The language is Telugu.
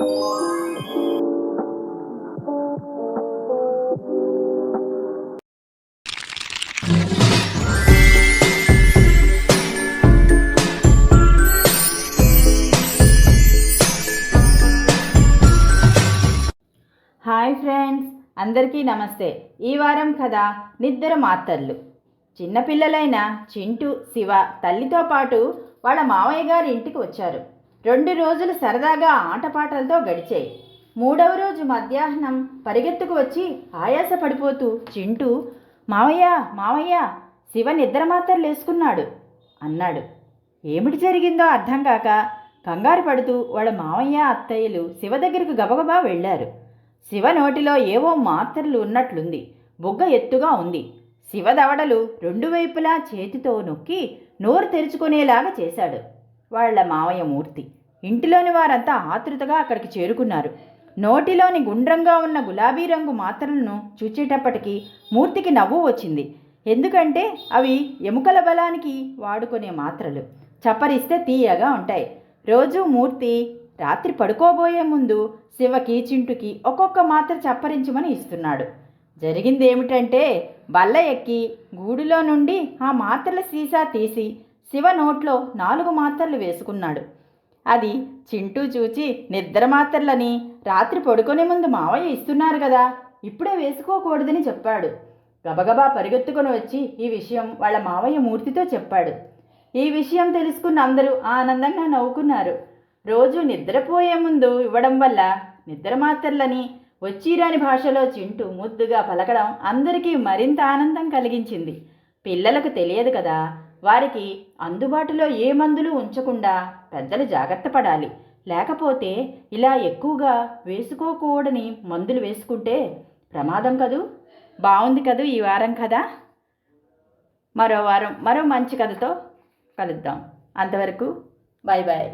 హాయ్ ఫ్రెండ్స్ అందరికీ నమస్తే. ఈ వారం కథ నిద్ర మాతర్లు. చిన్నపిల్లలైన చింటూ శివ తల్లితో పాటు వాళ్ళ మావయ్య గారి ఇంటికి వచ్చారు. రెండు రోజులు సరదాగా ఆటపాటలతో గడిచాయి మూడవ రోజు మధ్యాహ్నం పరిగెత్తుకు వచ్చి ఆయాస పడిపోతూ చింటూ మావయ్య మావయ్య శివ నిద్ర మాత్రలు వేసుకున్నాడు అన్నాడు. ఏమిటి జరిగిందో అర్థం కాక కంగారు పడుతూ వాళ్ళ మావయ్య అత్తయ్యలు శివ దగ్గరకు గబగబా వెళ్ళారు. శివ నోటిలో ఏవో మాత్రలు ఉన్నట్లుంది. బుగ్గ ఎత్తుగా ఉంది. శివ దవడలు రెండు వైపులా చేతితో నొక్కి నోరు తెరుచుకునేలాగా చేశాడు. వాళ్ళ మావయ్య మూర్తి. ఇంటిలోని వారంతా ఆతృతగా అక్కడికి చేరుకున్నారు. నోటిలోని గుండ్రంగా ఉన్న గులాబీ రంగు మాత్రలను చూచేటప్పటికి మూర్తికి నవ్వు వచ్చింది. ఎందుకంటే అవి ఎముకల బలానికి వాడుకునే మాత్రలు. చప్పరిస్తే తీయగా ఉంటాయి. రోజు మూర్తి రాత్రి పడుకోబోయే ముందు శివకి చింటుకి ఒక్కొక్క మాత్ర చప్పరించమని ఇస్తున్నాడు. జరిగింది ఏమిటంటే బల్ల ఎక్కి గూడులో నుండి ఆ మాత్రల సీసా తీసి శివ నోట్లో నాలుగు మాత్రలు వేసుకున్నాడు. అది చింటూ చూచి నిద్రమాత్రలని రాత్రి పడుకునే ముందు మావయ్య ఇస్తున్నారు కదా ఇప్పుడే వేసుకోకూడదని చెప్పాడు. గబగబా పరిగెత్తుకొని వచ్చి ఈ విషయం వాళ్ళ మావయ్య మూర్తితో చెప్పాడు. ఈ విషయం తెలుసుకున్న అందరూ ఆనందంగా నవ్వుకున్నారు. రోజు నిద్రపోయే ముందు ఇవ్వడం వల్ల నిద్రమాత్రలని వచ్చిరాని భాషలో చింటూ ముద్దుగా పలకడం అందరికీ మరింత ఆనందం కలిగించింది. పిల్లలకు తెలియదు కదా. వారికి అందుబాటులో ఏ మందులు ఉంచకుండా పెద్దలు జాగ్రత్త పడాలి. లేకపోతే ఇలా ఎక్కువగా వేసుకోకూడని మందులు వేసుకుంటే ప్రమాదం కదూ? బాగుంది కదూ ఈ వారం కదా మరో వారం మరో మంచి కథతో కలుద్దాం. అంతవరకు బాయ్ బాయ్